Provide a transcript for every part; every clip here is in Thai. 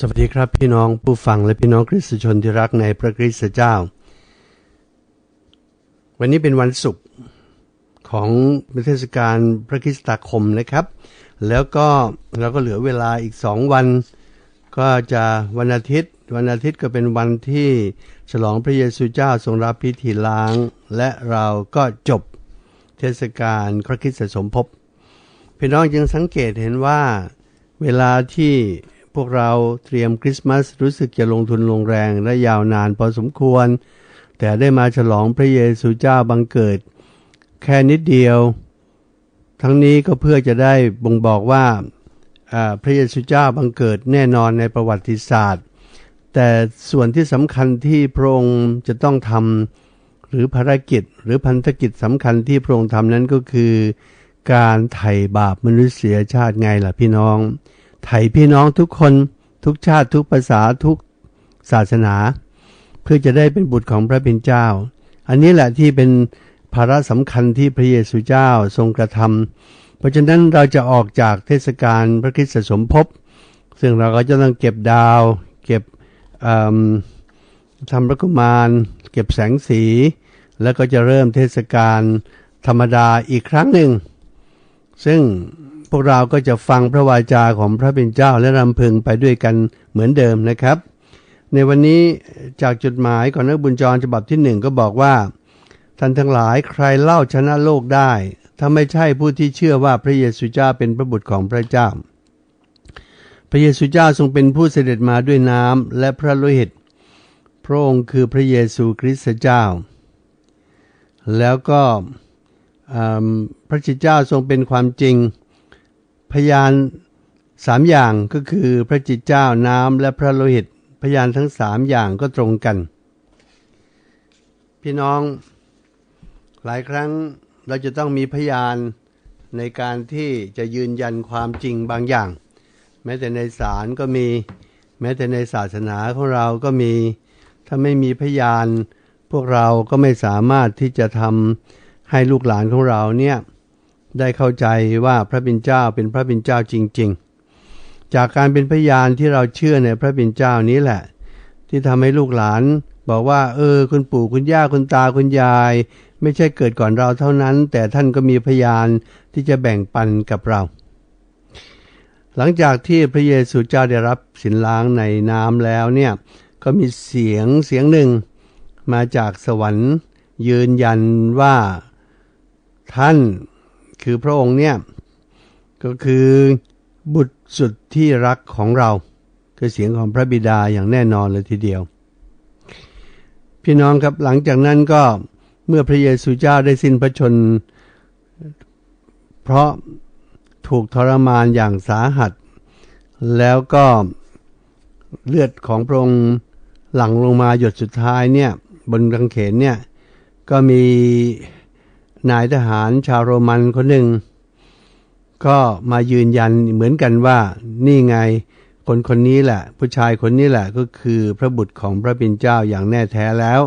สวัสดีครับพี่น้องผู้ฟังและพี่น้องคริสตชนที่รักในพระคริสตเจ้า วันนี้เป็นวันศุกร์ของเทศกาลพระคริสตคมนะครับ แล้วก็เราก็เหลือเวลาอีกสองวัน ก็จะวันอาทิตย์ วันอาทิตย์ก็เป็นวันที่ฉลองพระเยซูเจ้าทรงรับพิธีล้าง และเราก็จบเทศกาลพระคริสตสมภพพี่น้องยังสังเกตเห็นว่าเวลาที่ วกเราเตรียมคริสต์มาสรู้สึกจะลงทุนลงแรงและยาวนานพอสมควร แต่ได้มาฉลองพระเยซูเจ้าบังเกิด แค่นิดเดียว ทั้งนี้ก็เพื่อจะได้บ่งบอกว่าพระเยซูเจ้าบังเกิดแน่นอนในประวัติศาสตร์ แต่ส่วนที่สำคัญที่พระองค์จะต้องทำหรือภารกิจหรือพันธกิจสำคัญที่พระองค์ทำนั้นก็คือ การไถ่บาปมนุษยชาติไงล่ะพี่น้อง ไถ่พี่น้องทุกคนทุกชาติทุกภาษาทุกศาสนา เพื่อจะได้เป็นบุตรของพระเป็นเจ้า อันนี้แหละที่เป็นภาระสำคัญที่พระเยซูเจ้าทรงกระทำเพราะฉะนั้นเราจะออกจากเทศกาลพระคริสตสมภพซึ่งเราก็จะต้องเก็บดาว เก็บทำพระกุมาร เก็บแสงสี แล้วก็จะเริ่มเทศกาลธรรมดาอีกครั้งหนึ่ง ซึ่ง พวกเราก็จะฟังพระวาจาของพระเป็นเจ้าและรำพึงไปด้วยกันเหมือนเดิมนะครับ ในวันนี้จากจดหมายของนักบุญจรฉบับที่หนึ่งก็บอกว่า ท่านทั้งหลายใครเล่าชนะโลกได้ ถ้าไม่ใช่ผู้ที่เชื่อว่าพระเยซูเจ้าเป็นพระบุตรของพระเจ้า พระเยซูเจ้าทรงเป็นผู้เสด็จมาด้วยน้ำและพระโลหิต พระองค์คือพระเยซูคริสต์เจ้า แล้วก็พระเจ้าทรงเป็นความจริง พยานสามอย่างก็คือพระจิตเจ้าน้ำและพระโลหิต พยานทั้งสามอย่างก็ตรงกัน พี่น้องหลายครั้งเราจะต้องมีพยานในการที่จะยืนยันความจริงบางอย่าง แม้แต่ในศาลก็มี แม้แต่ในศาสนาของเราก็มี ถ้าไม่มีพยาน พวกเราก็ไม่สามารถที่จะทำให้ลูกหลานของเราเนี่ย ได้เข้าใจว่าพระบิณเจ้าเป็นพระบิณเจ้าจริง ๆ จากการเป็นพยานที่เราเชื่อในพระบิณเจ้านี้แหละ ที่ทำให้ลูกหลาน บอกว่า เออ คุณปู่คุณย่าคุณตาคุณยาย ไม่ใช่เกิดก่อนเราเท่านั้น แต่ท่านก็มีพยานที่จะแบ่งปันกับเรา หลังจากที่พระเยซูเจ้าได้รับสินล้างในน้ำแล้วเนี่ยก็มีเสียงเสียงหนึ่ง มาจากสวรรค์ ยืนยันว่าท่าน คือพระองค์เนี่ย ก็คือบุตรสุดที่รักของเรา คือเสียงของพระบิดาอย่างแน่นอนเลยทีเดียว พี่น้องครับหลังจากนั้นก็เมื่อพระเยซูเจ้าได้สิ้นพระชน เพราะถูกทรมานอย่างสาหัส แล้วก็เลือดของพระองค์หลั่งลงมาหยดสุดท้ายเนี่ย บนกังเขนเนี่ย ก็มี นายทหารชาวโรมันคนหนึ่ง ก็มายืนยันเหมือนกันว่านี่ไงคนคนนี้แหละ ผู้ชายคนนี้แหละก็คือพระบุตรของพระบิณเจ้าอย่างแน่แท้แล้ว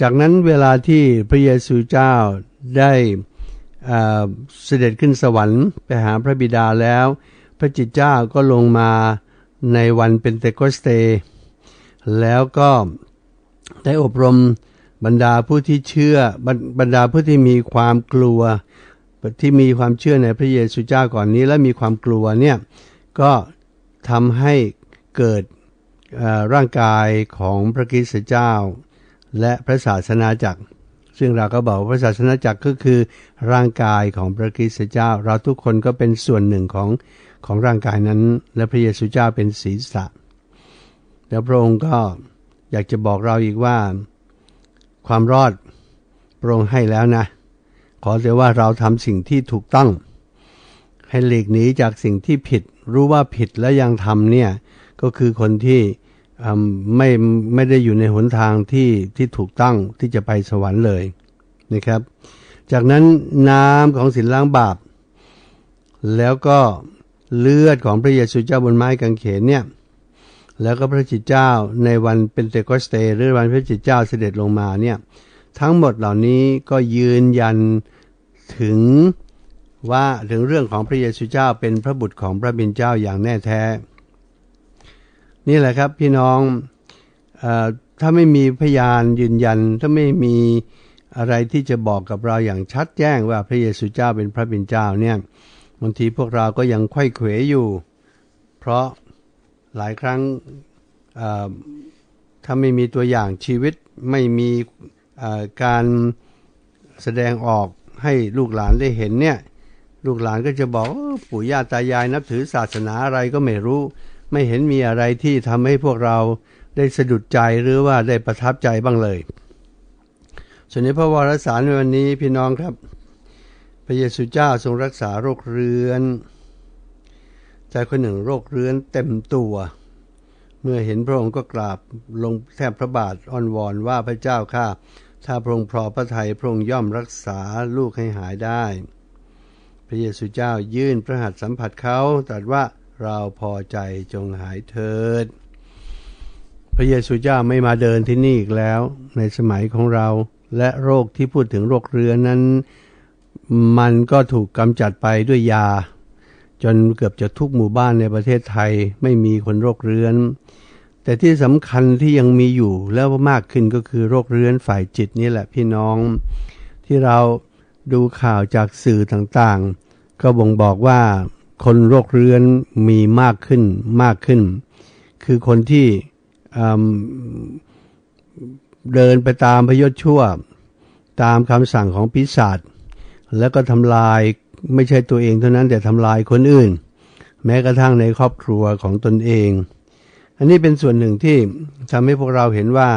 จากนั้นเวลาที่พระเยซูเจ้าได้เสด็จขึ้นสวรรค์ไปหาพระบิดาแล้ว พระจิตเจ้าก็ลงมาในวันเป็นเตโกสเต แล้วก็ได้อบรม บรรดาผู้ที่เชื่อบรรดาผู้ที่มีความกลัว ที่มีความเชื่อในพระเยซูเจ้าก่อนนี้และมีความกลัวเนี่ยก็ทำให้เกิดร่างกายของพระคริสต์เจ้า และพระศาสนาจักร ซึ่งเราก็บอกพระศาสนาจักรก็คือร่างกายของพระคริสต์เจ้า เราทุกคนก็เป็นส่วนหนึ่งของของร่างกายนั้น และพระเยซูเจ้าเป็นศีรษะ แล้วพระองค์ก็อยากจะบอกเราอีกว่า ความรอดพรองให้แล้วนะ ขอแต่ว่าเราทำสิ่งที่ถูกต้อง ให้หลีกหนีจากสิ่งที่ผิด รู้ว่าผิดแล้วยังทำเนี่ย ก็คือคนที่ไม่ไม่ได้อยู่ในหนทางที่ที่ถูกต้องที่จะไปสวรรค์เลยนะครับ จากนั้นน้ำของสินล้างบาป แล้วก็เลือดของพระเยซูเจ้าบนไม้กางเขนเนี่ย แล้วก็พระจิตเจ้าในวันเป็นเตโกสเตหรือวันพระจิตเจ้าเสด็จลงมาเนี่ยทั้งหมดเหล่านี้ก็ยืนยันถึงว่าถึงเรื่องของพระเยซูเจ้าเป็นพระบุตรของพระบิดเจ้าอย่างแน่แท้ นี่แหละครับพี่น้องอถ้าไม่มีพยานยืนยัน ถ้าไม่มีอะไรที่จะบอกกับเราอย่างชัดแจ้งว่าพระเยซูเจ้าเป็นพระบิดเจ้าเนี่ยบางทีพวกเราก็ยังไขว้เขวอยู่ เพราะ หลายครั้งถ้าไม่มีตัวอย่างชีวิตไม่มีการแสดงออกให้ลูกหลานได้เห็นเนี่ยลูกหลานก็จะบอกปู่ย่าตายายนับถือศาสนาอะไรก็ไม่รู้ ไม่เห็นมีอะไรที่ทำให้พวกเราได้สะดุดใจหรือว่าได้ประทับใจบ้างเลย ส่วนในพระวรสารในวันนี้พี่น้องครับ พระเยซูเจ้าทรงรักษาโรคเรื้อน ใจคนหนึ่งโรคเรื้อนเต็มตัว เมื่อเห็นพระองค์ก็กราบลงแทบพระบาทอ้อนวอนว่าพระเจ้าข้าถ้าพระองค์พอพระทัยพระองค์ย่อมรักษาลูกให้หายได้ พระเยซูเจ้ายื่นพระหัตถ์สัมผัสเขาตรัสว่าเราพอใจจงหายเถิด พระเยซูเจ้าไม่มาเดินที่นี่อีกแล้ว ในสมัยของเราและโรคที่พูดถึงโรคเรื้อนนั้น มันก็ถูกกำจัดไปด้วยยา จนเกือบจะทุกหมู่บ้านในประเทศไทยไม่มีคนโรคเรื้อน แต่ที่สำคัญที่ยังมีอยู่แล้วมากขึ้นก็คือโรคเรื้อนฝ่ายจิตนี่แหละพี่น้อง ที่เราดูข่าวจากสื่อต่างๆ ก็บ่งบอกว่าคนโรคเรื้อนมีมากขึ้นมากขึ้น คือคนที่เดินไปตามพยศชั่ว ตามคำสั่งของปิศาจแล้วก็ทำลาย ไม่ใช่ตัวเองเท่านั้นแต่ทำลายคนอื่น แม้กระทั่งในครอบครัวของตนเอง อันนี้เป็นส่วนหนึ่งที่ทำให้พวกเราเห็นว่า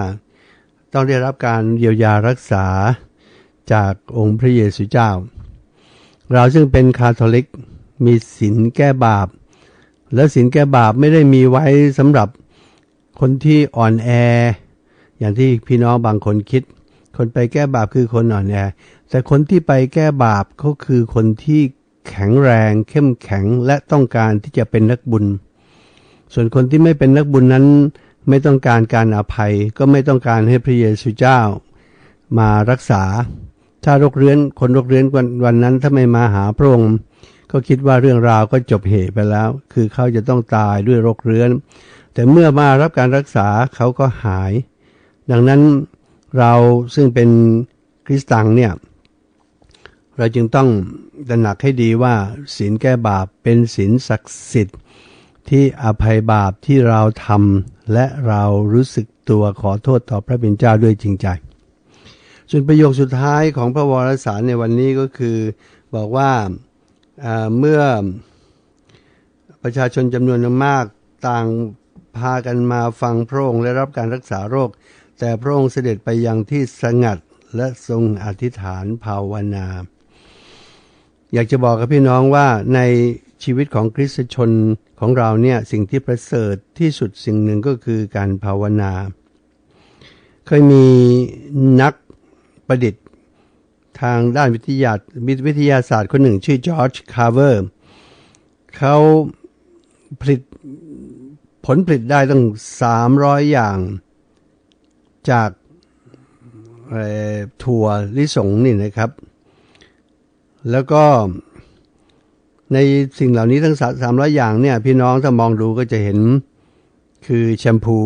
ต้องได้รับการเยียวยารักษาจากองค์พระเยซูเจ้า เราซึ่งเป็นคาทอลิกมีศีลแก้บาป และศีลแก้บาปไม่ได้มีไว้สำหรับคนที่อ่อนแอ อย่างที่พี่น้องบางคนคิด คนไปแก้บาปคือคนอ่อนแอ แต่คนที่ไปแก้บาปเขาคือคนที่แข็งแรง เข้มแข็งและต้องการที่จะเป็นนักบุญ ส่วนคนที่ไม่เป็นนักบุญนั้น ไม่ต้องการการอภัย ก็ไม่ต้องการให้พระเยซูเจ้า มารักษา ถ้าโรคเรื้อนคนโรคเรื้อนวันวันนั้นถ้าไม่มาหาพระองค์ก็คิดว่าเรื่องราวก็จบเหตุไปแล้ว คือเขาจะต้องตายด้วยโรคเรื้อน แต่เมื่อมารับการรักษาเขาก็หาย ดังนั้นเราซึ่งเป็นคริสตังเนี่ย เราจึงต้องตระหนักให้ดีว่าศีลแก้บาปเป็นศีลศักดิ์สิทธิ์ ที่อภัยบาปที่เราทำและเรารู้สึกตัวขอโทษต่อพระเป็นเจ้าด้วยจริงใจ ส่วนประโยคสุดท้ายของพระวรสารในวันนี้ก็คือบอกว่าเมื่อประชาชนจำนวนมากต่างพากันมาฟังพระองค์และรับการรักษาโรค แต่พระองค์เสด็จไปยังที่สงัดและทรงอธิษฐานภาวนา อยากจะบอกกับพี่น้องว่าในชีวิตของคริสตชนของเราเนี่ยสิ่งที่ประเสริฐที่สุดสิ่งหนึ่งก็คือการภาวนา เคยมีนักประดิษฐ์ทางด้านวิทยาวิทยาศาสตร์คนหนึ่งชื่อจอร์จคาร์เวอร์เขาผลิตผลผลิตได้ตั้ง 300 อย่าง จากถั่วลิสงนี่นะครับ แล้วก็ในสิ่งเหล่านี้ทั้งสามร้อยอย่างเนี่ย พี่น้องถ้ามองดูก็จะเห็นคือแชมพู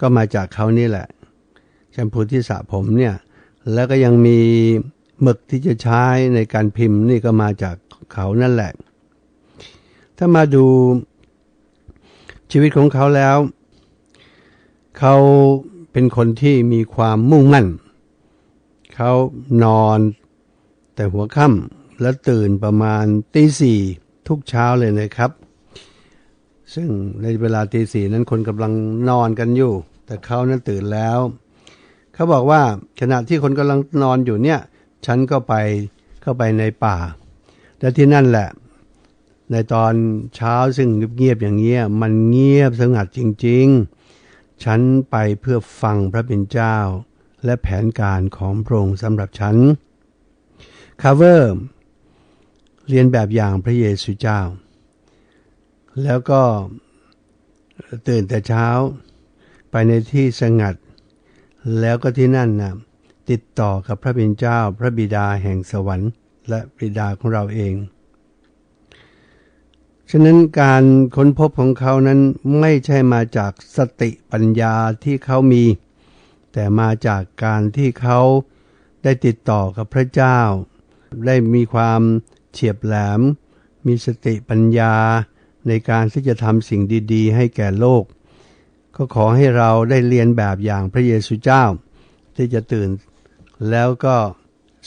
ก็มาจากเขานี่แหละ แชมพูที่สระผมเนี่ย แล้วก็ยังมีหมึกที่จะใช้ในการพิมพ์นี่ก็มาจากเขานั่นแหละ ถ้ามาดูชีวิตของเขาแล้ว เขาเป็นคนที่มีความมุ่งมั่น เขานอนแต่หัวค่ำ และตื่นประมาณตีสี่ทุกเช้าเลยนะครับ ซึ่งในเวลาตีสี่นั้นคนกำลังนอนกันอยู่ แต่เขานั้นตื่นแล้ว เขาบอกว่าขณะที่คนกำลังนอนอยู่เนี่ย ฉันก็ไปเข้าไปในป่า และที่นั่นแหละ ในตอนเช้าซึ่งเงียบอย่างเงี้ยมันเงียบสงัดจริง ๆ ฉันไปเพื่อฟังพระเป็นเจ้า และแผนการของพระองค์สำหรับฉันคา เรียนแบบอย่างพระเยซูเจ้า แล้วก็ตื่นแต่เช้าไปในที่สงัด แล้วก็ที่นั่นนะติดต่อกับพระบิดเจ้า พระบิดาแห่งสวรรค์ และบิดาของเราเอง ฉะนั้นการค้นพบของเขานั้นไม่ใช่มาจากสติปัญญาที่เขามี แต่มาจากการที่เขาได้ติดต่อกับพระเจ้า ได้มีความ เฉียบแหลม มีสติปัญญาในการที่จะทำสิ่งดีๆ ให้แก่โลก ก็ขอให้เราได้เรียนแบบอย่างพระเยซูเจ้า ที่จะตื่นแล้วก็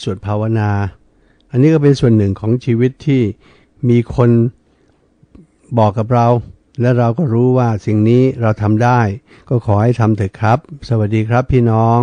สวดภาวนา อันนี้ก็เป็นส่วนหนึ่งของชีวิตที่มีคนบอกกับเรา และเราก็รู้ว่าสิ่งนี้เราทำได้ ก็ขอให้ทำเถอะครับ สวัสดีครับพี่น้อง